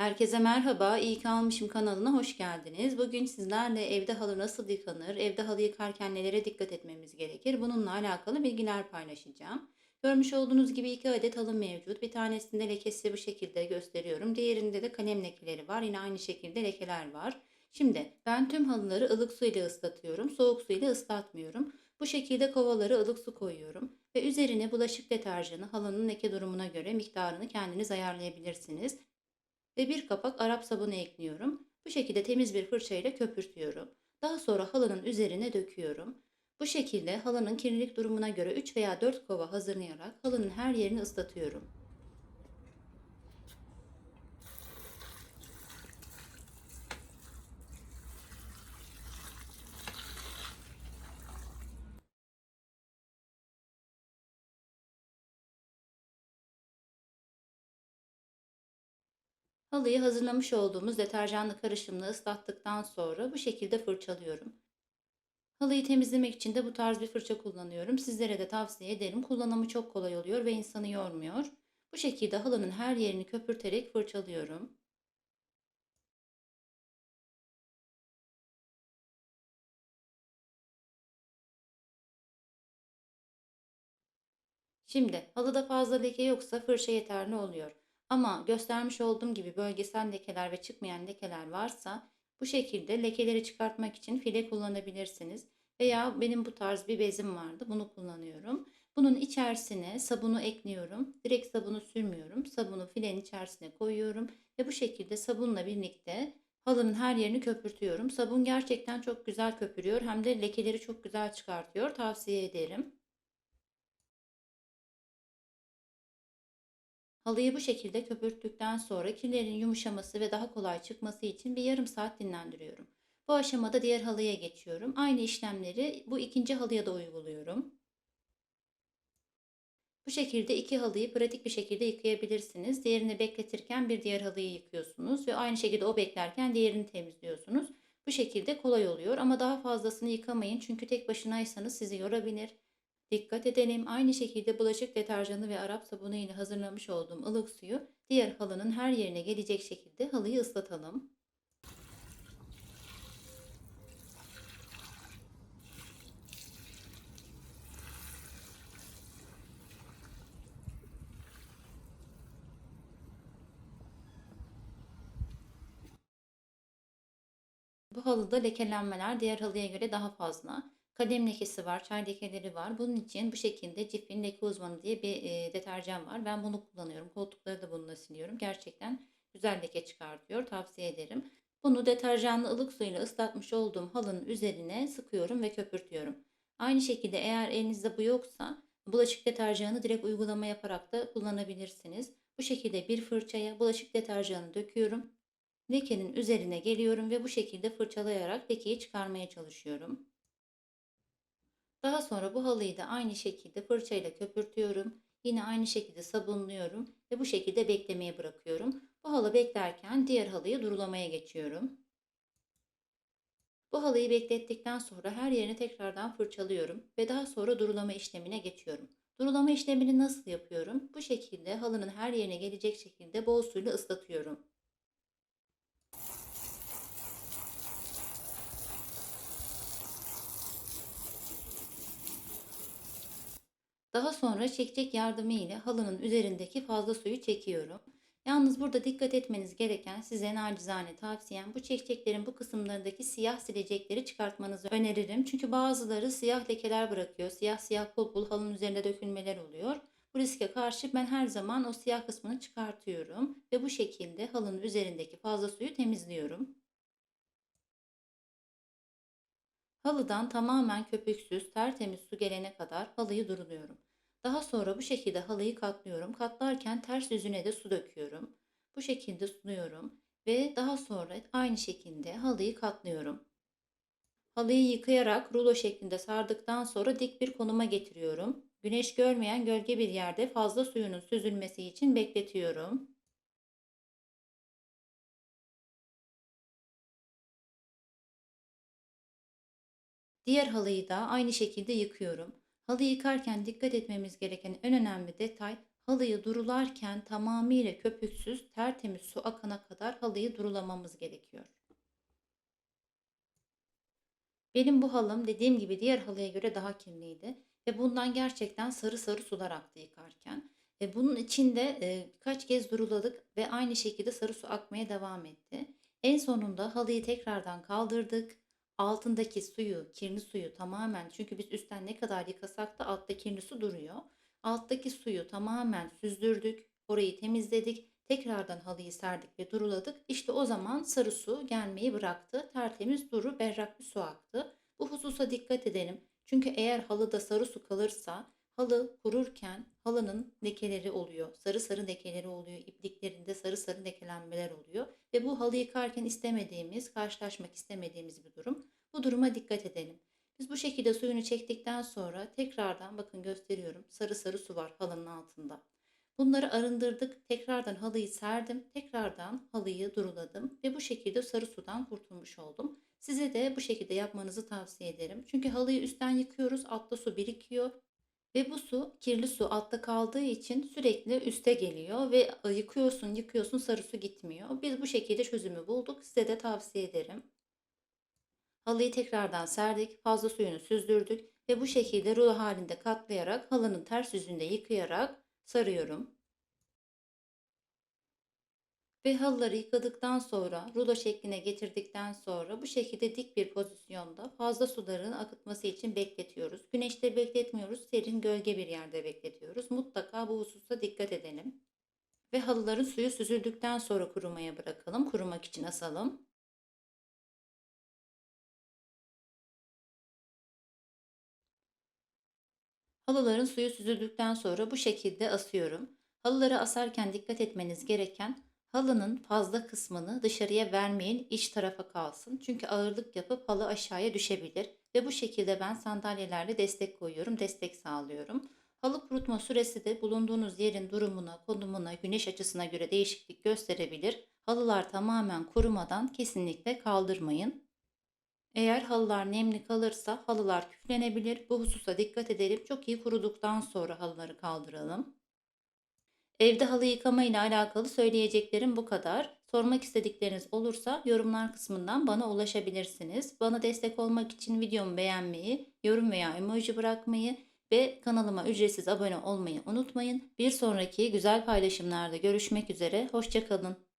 Herkese merhaba, iyi ki almışım kanalına hoş geldiniz. Bugün sizlerle evde halı nasıl yıkanır, evde halı yıkarken nelere dikkat etmemiz gerekir bununla alakalı bilgiler paylaşacağım. Görmüş olduğunuz gibi iki adet halı mevcut. Bir tanesinde lekesi bu şekilde gösteriyorum. Diğerinde de kalem lekeleri var. Yine aynı şekilde lekeler var. Şimdi ben tüm halıları ılık su ile ıslatıyorum. Soğuk su ile ıslatmıyorum. Bu şekilde kovaları ılık su koyuyorum. Ve üzerine bulaşık deterjanı halının leke durumuna göre miktarını kendiniz ayarlayabilirsiniz ve bir kapak Arap sabunu ekliyorum. Bu şekilde temiz bir fırça ile köpürtüyorum. Daha sonra halının üzerine döküyorum. Bu şekilde halının kirlilik durumuna göre 3 veya 4 kova hazırlayarak halının her yerini ıslatıyorum. Halıyı hazırlamış olduğumuz deterjanlı karışımla ıslattıktan sonra bu şekilde fırçalıyorum. Halıyı temizlemek için de bu tarz bir fırça kullanıyorum. Sizlere de tavsiye ederim. Kullanımı çok kolay oluyor ve insanı yormuyor. Bu şekilde halının her yerini köpürterek fırçalıyorum. Şimdi halıda fazla leke yoksa fırça yeterli oluyor. Ama göstermiş olduğum gibi bölgesel lekeler ve çıkmayan lekeler varsa bu şekilde lekeleri çıkartmak için file kullanabilirsiniz. Veya benim bu tarz bir bezim vardı. Bunu kullanıyorum. Bunun içerisine sabunu ekliyorum. Direkt sabunu sürmüyorum. Sabunu filenin içerisine koyuyorum ve bu şekilde sabunla birlikte halının her yerini köpürtüyorum. Sabun gerçekten çok güzel köpürüyor. Hem de lekeleri çok güzel çıkartıyor. Tavsiye ederim. Halıyı bu şekilde köpürttükten sonra kirlerin yumuşaması ve daha kolay çıkması için bir yarım saat dinlendiriyorum. Bu aşamada diğer halıya geçiyorum. Aynı işlemleri bu ikinci halıya da uyguluyorum. Bu şekilde iki halıyı pratik bir şekilde yıkayabilirsiniz. Diğerini bekletirken bir diğer halıyı yıkıyorsunuz ve aynı şekilde o beklerken diğerini temizliyorsunuz. Bu şekilde kolay oluyor ama daha fazlasını yıkamayın çünkü tek başınaysanız sizi yorabilir. Dikkat edelim. Aynı şekilde bulaşık deterjanı ve Arap sabunu ile hazırlamış olduğum ılık suyu diğer halının her yerine gelecek şekilde halıyı ıslatalım. Bu halıda lekelenmeler diğer halıya göre daha fazla. Kalem lekesi var, çay lekeleri var. Bunun için bu şekilde Cif'in Leke Uzmanı diye bir e, deterjan var. Ben bunu kullanıyorum. Koltukları da bununla siliyorum. Gerçekten güzel leke çıkartıyor. Tavsiye ederim. Bunu deterjanlı ılık suyla ıslatmış olduğum halının üzerine sıkıyorum ve köpürtüyorum. Aynı şekilde eğer elinizde bu yoksa bulaşık deterjanı direkt uygulama yaparak da kullanabilirsiniz. Bu şekilde bir fırçaya bulaşık deterjanı döküyorum. Lekenin üzerine geliyorum ve bu şekilde fırçalayarak lekeyi çıkarmaya çalışıyorum. Daha sonra bu halıyı da aynı şekilde fırçayla köpürtüyorum. Yine aynı şekilde sabunluyorum ve bu şekilde beklemeye bırakıyorum. Bu halı beklerken diğer halıyı durulamaya geçiyorum. Bu halıyı beklettikten sonra her yerini tekrardan fırçalıyorum ve daha sonra durulama işlemine geçiyorum. Durulama işlemini nasıl yapıyorum? Bu şekilde halının her yerine gelecek şekilde bol suyla ıslatıyorum. Daha sonra çekecek yardımı ile halının üzerindeki fazla suyu çekiyorum. Yalnız burada dikkat etmeniz gereken size nacizane tavsiyem bu çekeceklerin bu kısımlarındaki siyah silecekleri çıkartmanızı öneririm. Çünkü bazıları siyah lekeler bırakıyor. Siyah siyah pul pul halının üzerinde dökülmeler oluyor. Bu riske karşı ben her zaman o siyah kısmını çıkartıyorum ve bu şekilde halının üzerindeki fazla suyu temizliyorum. Halıdan tamamen köpüksüz, tertemiz su gelene kadar halıyı duruluyorum. Daha sonra bu şekilde halıyı katlıyorum. Katlarken ters yüzüne de su döküyorum. Bu şekilde suluyorum ve daha sonra aynı şekilde halıyı katlıyorum. Halıyı yıkayarak rulo şeklinde sardıktan sonra dik bir konuma getiriyorum. Güneş görmeyen gölge bir yerde fazla suyunun süzülmesi için bekletiyorum. Diğer halıyı da aynı şekilde yıkıyorum. Halı yıkarken dikkat etmemiz gereken en önemli detay halıyı durularken tamamıyla köpüksüz, tertemiz su akana kadar halıyı durulamamız gerekiyor. Benim bu halım dediğim gibi diğer halıya göre daha kirliydi ve bundan gerçekten sarı sarı sular aktı yıkarken. E, bunun içinde e, birkaç kez duruladık ve aynı şekilde sarı su akmaya devam etti. En sonunda halıyı tekrardan kaldırdık. Altındaki suyu, kirli suyu tamamen çünkü biz üstten ne kadar yıkasak da altta kirli su duruyor. Alttaki suyu tamamen süzdürdük, orayı temizledik. Tekrardan halıyı serdik ve duruladık. İşte o zaman sarı su gelmeyi bıraktı. Tertemiz duru berrak bir su aktı. Bu hususa dikkat edelim. Çünkü eğer halıda sarı su kalırsa halı kururken halının lekeleri oluyor. Sarı sarı lekeleri oluyor. İpliklerinde sarı sarı lekelenmeler oluyor. Ve bu halı yıkarken istemediğimiz, karşılaşmak istemediğimiz bir durum. Bu duruma dikkat edelim. Biz bu şekilde suyunu çektikten sonra tekrardan bakın gösteriyorum. Sarı sarı su var halının altında. Bunları arındırdık. Tekrardan halıyı serdim. Tekrardan halıyı duruladım ve bu şekilde sarı sudan kurtulmuş oldum. Size de bu şekilde yapmanızı tavsiye ederim. Çünkü halıyı üstten yıkıyoruz, altta su birikiyor ve bu su, kirli su altta kaldığı için sürekli üste geliyor ve yıkıyorsun, yıkıyorsun sarı su gitmiyor. Biz bu şekilde çözümü bulduk. Size de tavsiye ederim. Halıyı tekrardan serdik, fazla suyunu süzdürdük ve bu şekilde rulo halinde katlayarak halının ters yüzünde yıkayarak sarıyorum. Ve halıları yıkadıktan sonra rulo şekline getirdikten sonra bu şekilde dik bir pozisyonda fazla suların akıtması için bekletiyoruz. Güneşte bekletmiyoruz, serin gölge bir yerde bekletiyoruz. Mutlaka bu hususa dikkat edelim. Ve halıların suyu süzüldükten sonra kurumaya bırakalım. Kurumak için asalım. Halıların suyu süzüldükten sonra bu şekilde asıyorum. Halıları asarken dikkat etmeniz gereken halının fazla kısmını dışarıya vermeyin, iç tarafa kalsın. Çünkü ağırlık yapıp halı aşağıya düşebilir ve bu şekilde ben sandalyelerle destek koyuyorum, destek sağlıyorum. Halı kurutma süresi de bulunduğunuz yerin durumuna, konumuna, güneş açısına göre değişiklik gösterebilir. Halılar tamamen kurumadan kesinlikle kaldırmayın. Eğer halılar nemli kalırsa halılar küflenebilir. Bu hususa dikkat edelim. Çok iyi kuruduktan sonra halıları kaldıralım. Evde halı yıkama ile alakalı söyleyeceklerim bu kadar. Sormak istedikleriniz olursa yorumlar kısmından bana ulaşabilirsiniz. Bana destek olmak için videomu beğenmeyi, yorum veya emoji bırakmayı ve kanalıma ücretsiz abone olmayı unutmayın. Bir sonraki güzel paylaşımlarda görüşmek üzere. Hoşçakalın.